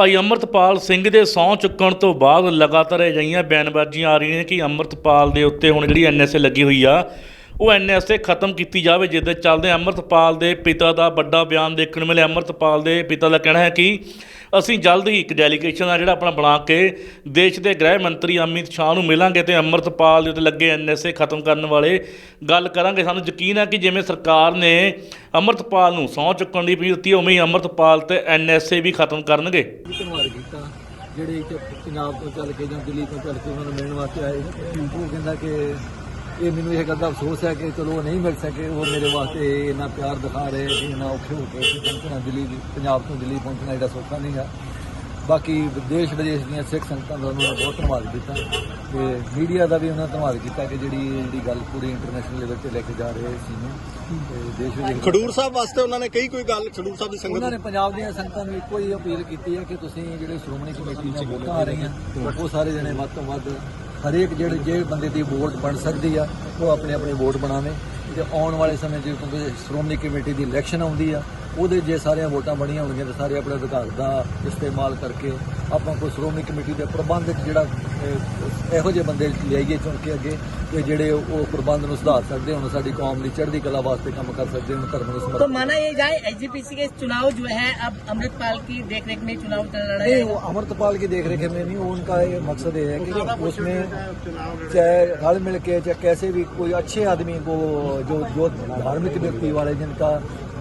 ਭਾਈ ਅੰਮ੍ਰਿਤਪਾਲ ਸਿੰਘ ਦੇ ਸਹੁੰ ਚੁੱਕਣ ਤੋਂ ਬਾਅਦ ਲਗਾਤਾਰ ਅਜਿਹੀਆਂ ਬਿਆਨਬਾਜ਼ੀਆਂ ਆ ਰਹੀਆਂ ਨੇ ਕਿ ਅੰਮ੍ਰਿਤਪਾਲ ਦੇ ਉੱਤੇ ਹੁਣ ਜਿਹੜੀ ਐਨਐਸਏ ਲੱਗੀ ਹੋਈ ਆ ਉਹ ਐਨਐਸਏ ਖਤਮ ਕੀਤੀ ਜਾਵੇ, ਜਿਹਦੇ ਚੱਲਦੇ ਅੰਮ੍ਰਿਤਪਾਲ ਦੇ ਪਿਤਾ ਦਾ ਵੱਡਾ ਬਿਆਨ ਦੇਖਣ ਨੂੰ ਮਿਲਿਆ। ਅੰਮ੍ਰਿਤਪਾਲ ਦੇ ਪਿਤਾ ਦਾ ਕਹਿਣਾ ਹੈ ਕਿ ਅਸੀਂ ਜਲਦ ਹੀ ਇੱਕ ਡੈਲੀਗੇਸ਼ਨ ਆ ਜਿਹੜਾ ਆਪਣਾ ਬਣਾ ਕੇ ਦੇਸ਼ ਦੇ ਗ੍ਰਹਿ ਮੰਤਰੀ ਅਮਿਤ ਸ਼ਾਹ ਨੂੰ ਮਿਲਾਂਗੇ ਤੇ ਅੰਮ੍ਰਿਤਪਾਲ ਦੇ ਉੱਤੇ ਲੱਗੇ ਐਨਐਸਏ ਖਤਮ ਕਰਨ ਵਾਲੇ ਗੱਲ ਕਰਾਂਗੇ। ਸਾਨੂੰ ਯਕੀਨ ਹੈ ਕਿ ਜਿਵੇਂ ਸਰਕਾਰ ਨੇ ਅੰਮ੍ਰਿਤਪਾਲ ਨੂੰ ਸਹੁੰ ਚੁੱਕਣ ਦੀ ਅਪੀਲ ਦਿੱਤੀ ਉਵੇਂ ਹੀ ਅੰਮ੍ਰਿਤਪਾਲ ਤੇ ਐਨਐਸਏ ਵੀ ਖਤਮ ਕਰਨਗੇ। ਧੰਨਵਾਦ ਕੀਤਾ ਜਿਹੜੇ ਪੰਜਾਬ ਤੋਂ ਚੱਲ ਕੇ ਜਾਂ ਦਿੱਲੀ ਤੋਂ ਚੱਲ ਕੇ ਉਹਨਾਂ ਨੂੰ ਮਿਲਣ ਵਾਸਤੇ ਆਏ ਉਹ ਕਹਿੰਦਾ ਕਿ ਇਹ ਮੈਨੂੰ ਇਹ ਗੱਲ ਦਾ ਅਫਸੋਸ ਹੈ ਕਿ ਚਲੋ ਉਹ ਨਹੀਂ ਮਿਲ ਸਕੇ ਉਹ ਮੇਰੇ ਵਾਸਤੇ ਇੰਨਾ ਪਿਆਰ ਦਿਖਾ ਰਹੇ ਕਿ ਇੰਨਾ ਔਖੇ ਹੋ ਕੇ ਪਹੁੰਚਣਾ ਦਿੱਲੀ ਪੰਜਾਬ ਤੋਂ ਦਿੱਲੀ ਪਹੁੰਚਣਾ ਇਹਦਾ ਸੌਖਾ ਨਹੀਂ ਹੈ। ਬਾਕੀ ਦੇਸ਼ ਵਿਦੇਸ਼ ਦੀਆਂ ਸਿੱਖ ਸੰਗਤਾਂ ਦਾ ਉਹਨਾਂ ਬਹੁਤ ਧੰਨਵਾਦ ਕੀਤਾ ਤੇ ਮੀਡੀਆ ਦਾ ਵੀ ਉਹਨਾਂ ਧੰਨਵਾਦ ਕੀਤਾ ਕਿ ਜਿਹੜੀ ਜਿਹੜੀ ਗੱਲ ਪੂਰੀ ਇੰਟਰਨੈਸ਼ਨਲ ਲੈਵਲ ਤੇ ਲੈ ਕੇ ਜਾ ਰਹੇ ਸੀ ਨੂੰ। ਦੇਸ਼ ਵਿਦੇਸ਼ ਖਡੂਰ ਸਾਹਿਬ ਵਾਸਤੇ ਉਹਨਾਂ ਨੇ ਕਈ ਕੋਈ ਗੱਲ ਖਡੂਰ ਸਾਹਿਬ ਦੀ ਸੰਗਤ ਉਹਨਾਂ ਨੇ? ਪੰਜਾਬ ਦੀਆਂ ਸੰਗਤਾਂ ਨੂੰ ਇੱਕੋ ਹੀ ਅਪੀਲ ਕੀਤੀ ਹੈ ਕਿ ਤੁਸੀਂ ਜਿਹੜੇ ਸ਼੍ਰੋਮਣੀ ਕਮੇਟੀ ਦੀਆਂ ਵੋਟਾਂ ਆ ਰਹੀਆਂ ਉਹ ਸਾਰੇ ਜਣੇ ਵੱਧ ਤੋਂ ਵੱਧ ਹਰੇਕ ਜਿਹੜੇ ਜੇ ਬੰਦੇ ਦੀ ਵੋਟ ਬਣ ਸਕਦੀ ਆ, ਉਹ ਆਪਣੇ ਆਪਣੇ ਵੋਟ ਬਣਾਵੇ। ਤੇ ਆਉਣ ਵਾਲੇ ਸਮੇਂ 'ਚ ਕਿਉਂਕਿ ਸ਼੍ਰੋਮਣੀ ਕਮੇਟੀ ਦੀ ਇਲੈਕਸ਼ਨ ਆਉਂਦੀ ਆ ਉਹਦੇ ਜੇ ਸਾਰੀਆਂ ਵੋਟਾਂ ਬਣੀਆਂ ਹੋਣਗੀਆਂ ਤੇ ਸਾਰੇ ਆਪਣੇ ਅਧਿਕਾਰ ਦਾ ਇਸਤੇਮਾਲ ਕਰਕੇ ਆਪਾਂ ਕੋਈ ਸ਼੍ਰੋਮਣੀ ਕਮੇਟੀ ਦੇ ਪ੍ਰਬੰਧ 'ਚ ਜਿਹੜਾ ਅਹ, ਇਹੋ ਜਿਹੇ ਬੰਦੇ ਲਿਆਈਏ ਚੁਣ ਕੇ ਅੱਗੇ ਕਿ ਜਿਹੜੇ ਉਹ ਪ੍ਰਬੰਧ ਨੂੰ ਸੁਧਾਰ ਸਕਦੇ ਹੁਣ ਸਾਡੀ ਕੌਮ ਦੀ ਚੜ੍ਹਦੀ ਕਲਾ ਵਾਸਤੇ ਕੰਮ ਕਰ ਸਕਦੇ ਹੁਣ ਧਰਮ ਨੂੰ तो ਸਮਰਪਿਤ माना ये जाए एचजीपीसी के चुनाव जो है अब अमृतपाल की देखरेख में चुनाव चल रहा नहीं है वो अमृतपाल की देख रेख में नहीं वो उनका ये मकसद ये है कि उसमें चाहे हल मिल के चाहे कैसे भी कोई अच्छे आदमी को जो जो धार्मिक व्यक्ति वाले जिनका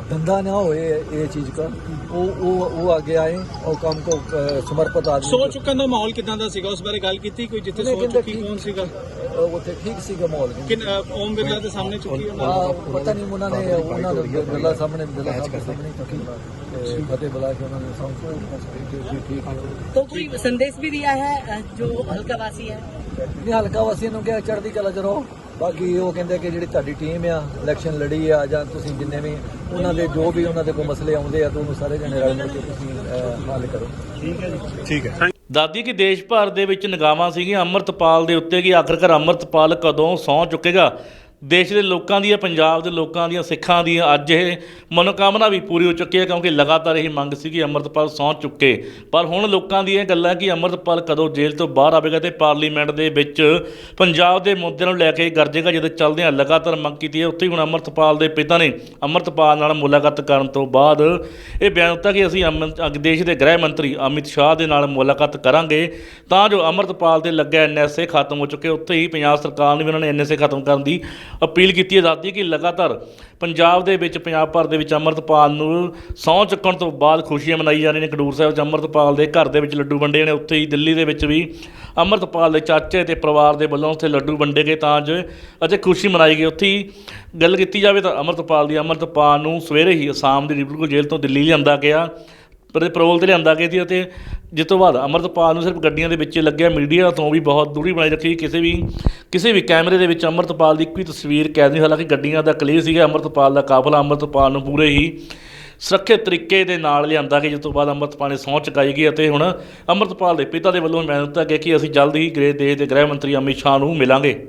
धंधा ना हो ये ये चीज का वो वो वो आगे आए और काम को अ, समर्पित आदमी ਸੋ ਚੁੱਕਣ ਦਾ ਮਾਹੌਲ ਕਿਦਾਂ ਦਾ ਸੀਗਾ ਉਸ ਬਾਰੇ ਗੱਲ ਕੀਤੀ ਕੋਈ ਜਿੱਥੇ ਨਹੀਂ, ਸੋ ਕਹਿੰਦੇ ਚੁੱਕੀ ਠੀਕ- ਕੌਣ ਸੀਗਾ अ, ਉੱਥੇ ਠੀਕ ਸੀਗਾ ਮਾਹੌਲ ਕਿ ਓਮ ਬਿਰਲਾ ਦੇ ਸਾਹਮਣੇ ਚੁੱਕੀ ਉਹਨਾਂ ਆ ਪਤਾ ਨਹੀਂ ਉਹਨਾਂ ਨੇ ਉਹਨਾਂ ਦੇ ਬਿਰਲਾ ਸਾਹਮਣੇ ਬਿਰਲਾ ਸਾਹਿਬ ਦੇ ਸਾਹਮਣੇ ਚੁੱਕੀ ਤੇ ਫਤਿਹ ਬੁਲਾ ਕੇ ਉਹਨਾਂ ਨੇ ਸੌਂਪ ਠੀਕ ਹੈ तो कोई संदेश भी दिया है अ, जो हल्का वासी है ਨਹੀਂ ਹਲਕਾ ਵਾਸੀਆਂ ਨੂੰ ਕਿਹਾ ਚੜ੍ਹਦੀ ਕਲਾ ਚ ਰਹੋ ਬਾਕੀ ਉਹ ਕਹਿੰਦੇ ਕਿ ਜਿਹੜੀ ਤੁਹਾਡੀ ਟੀਮ ਆ ਇਲੈਕਸ਼ਨ ਲੜੀ ਆ ਜਾਂ ਤੁਸੀਂ ਜਿੰਨੇ ਵੀ ਉਹਨਾਂ ਦੇ ਜੋ ਵੀ ਉਹਨਾਂ ਦੇ ਕੋਈ ਮਸਲੇ ਆਉਂਦੇ ਆ ਤਾਂ ਉਹਨੂੰ ਸਾਰੇ ਜਣੇ ਰਲ ਮਿਲ ਕੇ ਤੁਸੀਂ ਹੱਲ ਕਰੋ। ਠੀਕ ਹੈ ਦਾਦੀ ਕੀ ਦੇਸ਼ ਭਰ ਦੇ ਵਿੱਚ ਨਿਗਾਹਾਂ ਸੀਗੀਆਂ ਅੰਮ੍ਰਿਤਪਾਲ ਦੇ ਉੱਤੇ ਕਿ ਆਖਰਕਾਰ ਅੰਮ੍ਰਿਤਪਾਲ ਕਦੋਂ ਸਹੁੰ ਚੁੱਕੇਗਾ? ਦੇਸ਼ ਦੇ ਲੋਕਾਂ ਦੀਆਂ ਪੰਜਾਬ ਦੇ ਲੋਕਾਂ ਦੀਆਂ ਸਿੱਖਾਂ ਦੀਆਂ ਅੱਜ ਇਹ ਮਨੋਕਾਮਨਾ ਵੀ ਪੂਰੀ ਹੋ ਚੁੱਕੀ ਹੈ ਕਿਉਂਕਿ ਲਗਾਤਾਰ ਇਹ ਮੰਗ ਸੀ ਕਿ ਅੰਮ੍ਰਿਤਪਾਲ ਸਹੁੰ ਚੁੱਕੇ। ਪਰ ਹੁਣ ਲੋਕਾਂ ਦੀ ਇਹ ਗੱਲਾਂ ਕਿ ਅੰਮ੍ਰਿਤਪਾਲ ਕਦੋਂ ਜੇਲ੍ਹ ਤੋਂ ਬਾਹਰ ਆਵੇਗਾ ਤੇ ਪਾਰਲੀਮੈਂਟ ਦੇ ਵਿੱਚ ਪੰਜਾਬ ਦੇ ਮੁੱਦਿਆਂ ਨੂੰ ਲੈ ਕੇ ਗਰਜੇਗਾ ਜਦੋਂ ਚੱਲਦੇ ਆ, ਲਗਾਤਾਰ ਮੰਗ ਕੀਤੀ ਹੈ, ਉੱਥੇ ਹੀ ਹੁਣ ਅੰਮ੍ਰਿਤਪਾਲ ਦੇ ਪਿਤਾ ਨੇ ਅੰਮ੍ਰਿਤਪਾਲ ਨਾਲ ਮੁਲਾਕਾਤ ਕਰਨ ਤੋਂ ਬਾਅਦ ਇਹ ਬਿਆਨ ਦਿੱਤਾ ਕਿ ਅਸੀਂ ਅਮਨ- ਅਗ- ਦੇਸ਼ ਦੇ ਗ੍ਰਹਿ ਮੰਤਰੀ ਅਮਿਤ ਸ਼ਾਹ ਦੇ ਨਾਲ ਮੁਲਾਕਾਤ ਕਰਾਂਗੇ। ਤਾਂ ਜੋ ਅੰਮ੍ਰਿਤਪਾਲ ਤੇ ਲੱਗਿਆ ਐਨਐਸਏ ਖਤਮ ਹੋ ਚੁੱਕੇ, ਉੱਥੇ ਹੀ ਪੰਜਾਬ ਸਰਕਾਰ ਨੇ ਵੀ ਉਹਨਾਂ ਨੇ ਐਨਐਸਏ ਖਤਮ ਕਰਨ ਦੀ ਅਪੀਲ ਕੀਤੀ ਹੈ ਦੱਸਦੀ ਕਿ ਲਗਾਤਾਰ ਪੰਜਾਬ ਦੇ ਵਿੱਚ, ਪੰਜਾਬ ਭਰ ਦੇ ਵਿੱਚ ਅੰਮ੍ਰਿਤਪਾਲ ਨੂੰ ਸਹੁੰ ਚੁੱਕਣ ਤੋਂ ਬਾਅਦ ਖੁਸ਼ੀਆਂ ਮਨਾਈ ਜਾ ਰਹੀਆਂ ਨੇ। ਖਡੂਰ ਸਾਹਿਬ 'ਚ ਅੰਮ੍ਰਿਤਪਾਲ ਦੇ ਘਰ ਦੇ ਵਿੱਚ ਲੱਡੂ ਵੰਡੇ ਨੇ। ਉੱਥੇ ਹੀ ਦਿੱਲੀ ਦੇ ਵਿੱਚ ਵੀ ਅੰਮ੍ਰਿਤਪਾਲ ਦੇ ਚਾਚੇ ਤੇ ਪਰਿਵਾਰ ਦੇ ਵੱਲੋਂ ਉੱਥੇ ਲੱਡੂ ਵੰਡੇ ਗਏ ਤਾਂ ਜੋ ਅਤੇ ਖੁਸ਼ੀ ਮਨਾਈ ਗਈ। ਉੱਥੇ ਹੀ ਗੱਲ ਕੀਤੀ ਜਾਵੇ ਤਾਂ ਅੰਮ੍ਰਿਤਪਾਲ ਦੀ, ਅੰਮ੍ਰਿਤਪਾਲ ਨੂੰ ਸਵੇਰੇ ਹੀ ਅਸਾਮ ਦੀ ਡਿਬਰੂਗੜ੍ਹ ਜੇਲ੍ਹ ਤੋਂ ਦਿੱਲੀ ਲਿਆਂਦਾ ਗਿਆ ਪਰ ਇਹ ਤੇ ਲਿਆਂਦਾ ਗਿਆ ਸੀ ਅਤੇ ਜਿਸ ਤੋਂ ਬਾਅਦ ਅੰਮ੍ਰਿਤਪਾਲ ਨੂੰ ਸਿਰਫ ਗੱਡੀਆਂ ਦੇ ਵਿੱਚ ਲੱਗਿਆ, ਮੀਡੀਆ ਤੋਂ ਵੀ ਬਹੁਤ ਦੂਰੀ ਬਣਾਈ ਰੱਖੀ। ਕਿਸੇ ਵੀ ਕਿਸੇ ਵੀ ਕੈਮਰੇ ਦੇ ਵਿੱਚ ਅੰਮ੍ਰਿਤਪਾਲ ਦੀ ਕੋਈ ਤਸਵੀਰ ਕੈਦ ਨਹੀਂ, ਹਾਲਾਂਕਿ ਗੱਡੀਆਂ ਦਾ ਕਲੀਅਰ ਸੀਗਾ। ਅੰਮ੍ਰਿਤਪਾਲ ਦਾ ਕਾਫਲਾ ਅੰਮ੍ਰਿਤਪਾਲ ਨੂੰ ਪੂਰੇ ਹੀ ਸੁਰੱਖਿਅਤ ਤਰੀਕੇ ਦੇ ਨਾਲ ਲਿਆਂਦਾ ਗਿਆ, ਜਿਸ ਤੋਂ ਬਾਅਦ ਅੰਮ੍ਰਿਤਪਾਲ ਨੇ ਸਹੁੰ ਚੁਕਾਈ ਗਈ ਅਤੇ ਹੁਣ ਅੰਮ੍ਰਿਤਪਾਲ ਦੇ ਪਿਤਾ ਦੇ ਵੱਲੋਂ ਮੈਂ ਦਿੱਤਾ ਗਿਆ ਕਿ ਅਸੀਂ ਜਲਦ ਹੀ ਗ੍ਰਹਿ ਦੇਸ਼ ਦੇ ਗ੍ਰਹਿ ਮੰਤਰੀ ਅਮਿਤ ਸ਼ਾਹ ਨੂੰ ਮਿਲਾਂਗੇ।